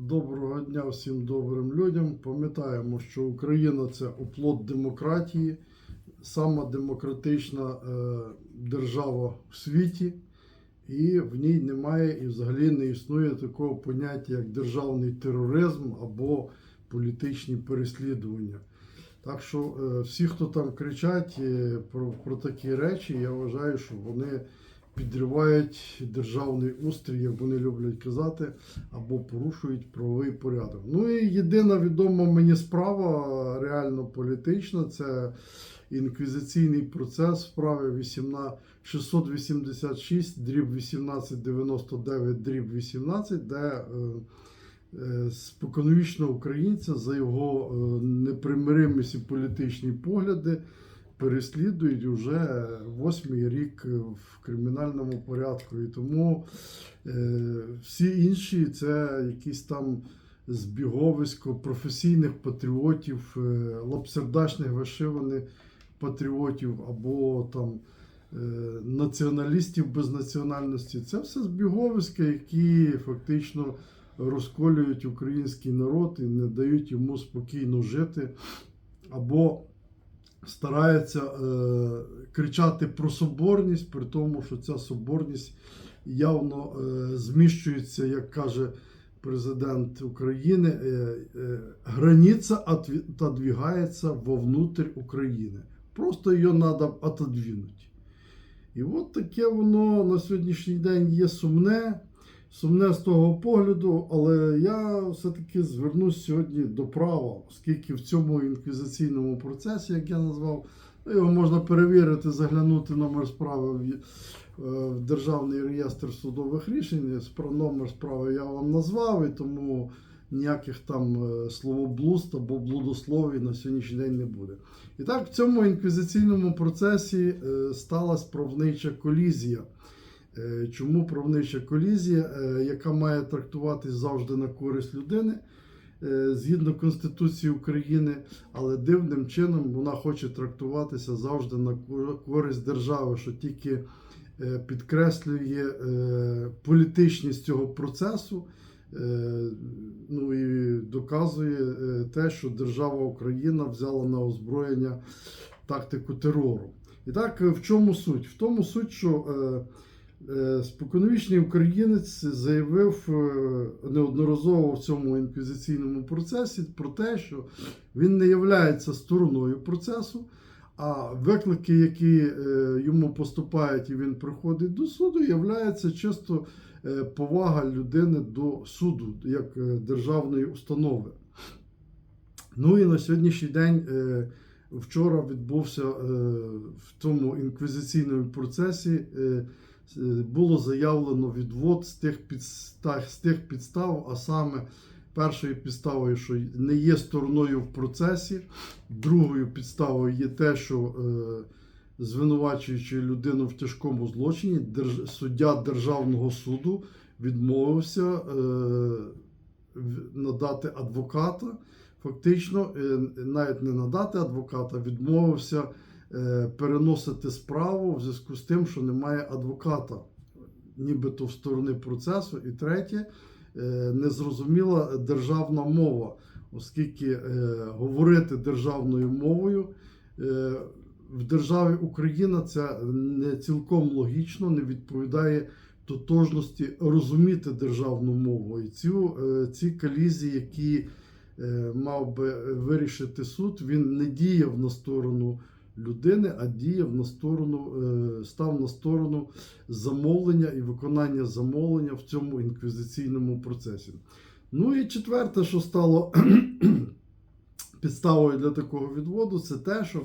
Доброго дня всім добрим людям. Пам'ятаємо, що Україна це оплот демократії, сама демократична е, держава в світі, і в ній немає і взагалі не існує такого поняття, як державний тероризм або політичні переслідування. Так що е, всі, хто там кричать е, про, про такі речі, я вважаю, що вони підривають державний устрій, як вони люблять казати, або порушують правовий порядок. Ну і єдина відома мені справа реально політична це інквізиційний процес 18 686 дріб 1899 дріб 18, де е, е, споконвічного українця за його е, непримиримість і політичні погляди переслідують уже восьмий рік в кримінальному порядку. І тому е, всі інші це якісь там збіговисько професійних патріотів, е, лапсердачних вишиваних патріотів або там е, націоналістів без національності. Це все збіговиська, які фактично розколюють український народ і не дають йому спокійно жити, або стараються е, кричати про соборність, при тому, що ця соборність явно е, зміщується, як каже президент України, е, е, границя отодвигається вовнутрь України. Просто її треба отодвинути. І от таке воно на сьогоднішній день є сумне, сумне з того погляду, але я все-таки звернусь сьогодні до права, оскільки в цьому інквізиційному процесі, як я назвав, ну, його можна перевірити, заглянути номер справи в, е, в Державний реєстр судових рішень. Номер справи я вам назвав, і тому ніяких там е, словоблуд або блудословій на сьогоднішній день не буде. І так, в цьому інквізиційному процесі е, сталася правнича колізія. Е, Чому правнича колізія, е, яка має трактуватись завжди на користь людини е, згідно Конституції України, але дивним чином вона хоче трактуватися завжди на користь держави, що тільки підкреслює політичність цього процесу. Ну і доказує те, що держава Україна взяла на озброєння тактику терору. І так, в чому суть? В тому суть, що споконвічний українець заявив е, неодноразово в цьому інквізиційному процесі про те, що він не є стороною процесу, а виклики, які е, йому поступають, і він приходить до суду, являється чисто е, повага людини до суду як е, державної установи. Ну і на сьогоднішній день. Вчора відбувся е, в тому інквізиційному процесі. е, е, Було заявлено відвод з тих підстав, з тих підстав, а саме першою підставою, що не є стороною в процесі, другою підставою є те, що звинувачуючи людину в тяжкому злочині, суддя Державного суду відмовився надати адвоката фактично е, навіть не надати адвоката, відмовився е, переносити справу в зв'язку з тим, що немає адвоката, нібито в сторони процесу. І третє, е, незрозуміла державна мова, оскільки говорити державною мовою. В державі Україна це не цілком логічно, не відповідає тотожності розуміти державну мову. І цю, ці колізії, які мав би вирішити суд, він не діяв на сторону людини, а діяв на сторону, е, став на сторону замовлення і виконання замовлення в цьому інквізиційному процесі. Ну і четверте, що стало підставою для такого відводу, це те, що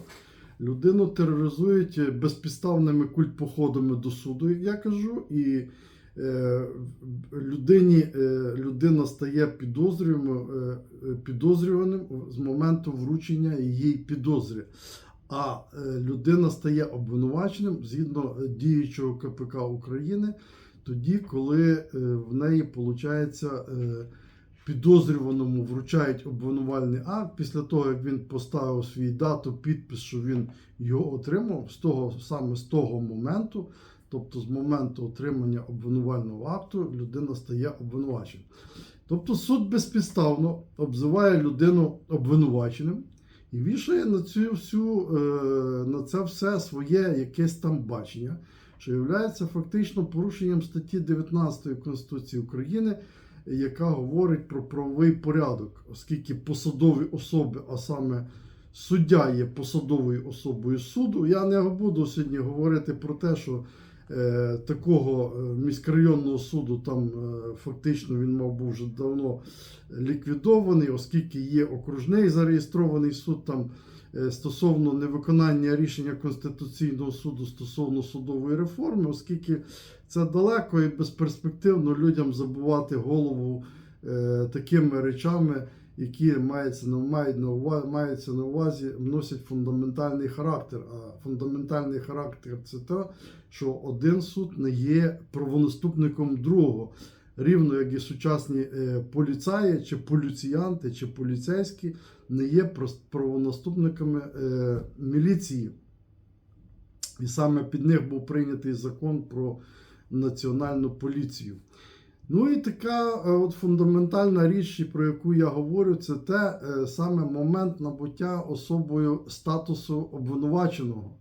людину тероризують безпідставними культпоходами до суду, як я кажу, і е, людині, е, людина стає підозрюваним, е, е, підозрюваним з моменту вручення її підозри. А е, людина стає обвинуваченим згідно е, діючого КПК України, тоді, коли е, в неї виходить підозрюваному вручають обвинувальний акт після того, як він поставив свій дату, підпис, що він його отримав, з того саме з того моменту Тобто з моменту отримання обвинувального акту людина стає обвинуваченим. Тобто суд безпідставно обзиває людину обвинуваченим і вішає на цю всю, е, на це все своє якесь там бачення, що є фактично порушенням статті 19 Конституції України, яка говорить про правовий порядок, оскільки посадові особи, а саме суддя є посадовою особою суду. Я не буду сьогодні говорити про те, що такого е, міськрайонного суду там е, фактично він мав був вже давно ліквідований, оскільки є окружний зареєстрований суд там е, стосовно невиконання рішення Конституційного суду стосовно судової реформи, оскільки це далеко і безперспективно людям забувати голову е, такими речами, які мають на увазі, маються на увазі, носять фундаментальний характер. А фундаментальний характер це те, що один суд не є правонаступником другого. Рівно як і сучасні е, поліцаї, чи поліціянти, чи поліцейські не є правонаступниками е, міліції. І саме під них був прийнятий закон про національну поліцію. Ну і така е, от фундаментальна річ, про яку я говорю, це те е, саме момент набуття особою статусу обвинуваченого,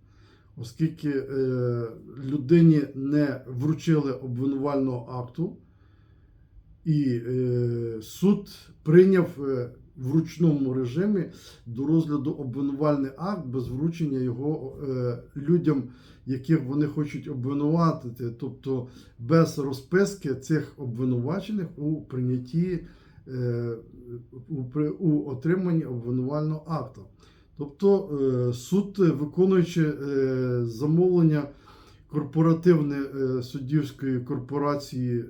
оскільки е, людині не вручили обвинувального акту, і суд прийняв в ручному режимі до розгляду обвинувальний акт без вручення його е, людям, яких вони хочуть обвинуватити, тобто без розписки цих обвинувачених у прийнятті е, у, отриманні обвинувального акту. Тобто е, суд, виконуючи замовлення корпоративне е, суддівської корпорації,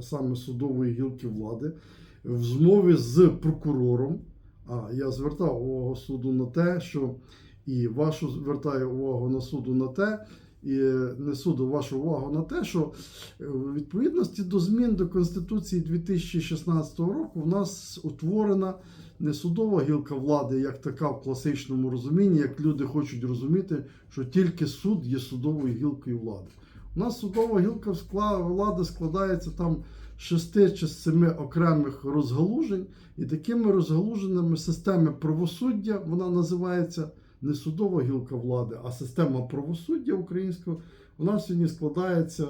саме судової гілки влади, в змові з прокурором. А я звертав увагу суду на те, що і вашу звертаю увагу на суду на те, і е, не суду вашу увагу на те, що е, в відповідності до змін до Конституції 2016 року в нас утворена не судова гілка влади, як така в класичному розумінні, як люди хочуть розуміти, що тільки суд є судовою гілкою влади. У нас судова гілка влади складається там шести чи семи окремих розгалужень, і такими розгалуженими системи правосуддя вона називається не судова гілка влади, а система правосуддя українського. Вона сьогодні складається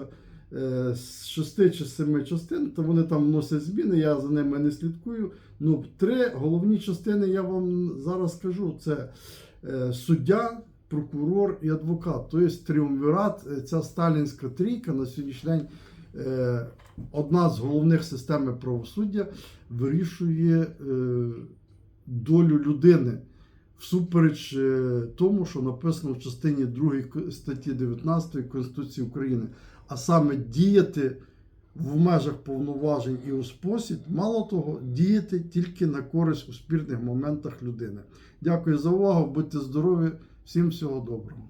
е, з шести чи семи частин, то вони там вносять зміни, я за ними не слідкую. Ну, три головні частини я вам зараз скажу: це е, суддя, прокурор і адвокат. Тобто тріумвірат, е, ця сталінська трійка на сьогоднішній день. Одна з головних систем правосуддя вирішує е, долю людини всупереч е, тому, що написано в частині 2 статті 19 Конституції України, а саме діяти в межах повноважень і у спосіб, мало того, діяти тільки на користь у спірних моментах людини. Дякую за увагу, будьте здорові, всім всього доброго.